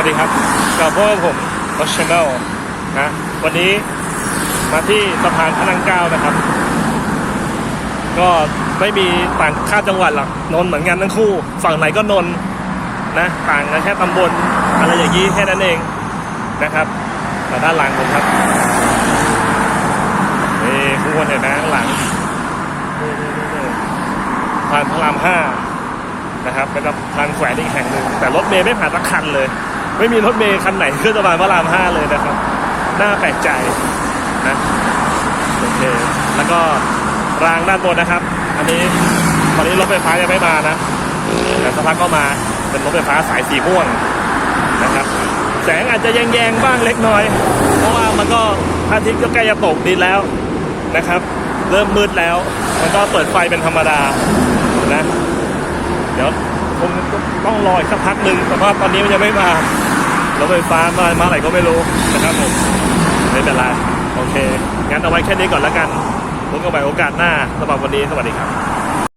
วัสดีครับกับพวกผมรถชแนลนะวันนี้มาที่สะพานพระนังเก้านะครับ ก็ไม่มีต่างข้ามจังหวัดหรอกนนท์เหมือนกันทั้งคู่ ฝั่งไหนก็นนท์นะต่างกันแค่ตำบลอะไรอย่างนี้แค่นั้นเองนะครับแต่ด้านหลังผมครับนี่ทุกคนเห็นไหมข้างหลังผ่านพระรามห้านะครับเป็นทางแขวนอีกแห่งหนึ่งแต่รถเมย์ไม่ผ่านสักคันเลย ไม่มีรถเมย์คันไหนขึ้นสะพานพระรามห้าเลยนะครับ น่าแปลกใจนะโอเคแล้วก็รางด้านบนนะครับ อันนี้ตอนนี้รถไฟฟ้ายังไม่มานะแต่สักพักก็มาเป็นรถไฟฟ้าสายสีม่วงนะครับ แสงอาจจะแยงๆบ้างเล็กน้อย เพราะว่ามันก็พระอาทิตย์ก็ใกล้จะตกดินแล้วนะครับ เริ่มมืดแล้ว มันก็เปิดไฟเป็นธรรมดานะ เดี๋ยวคง ต้องรออีกสักพักหนึ่งแต่ว่าตอนนี้มันยังไม่มารถไฟฟ้ามามาไหนก็ไม่รู้นะครับผมไม่เป็นไรโอเคงั้นเอาไว้แค่นี้ก่อนแล้วกันพบกันใหม่โอกาสหน้าสำหรับวันนี้สวัสดีครับ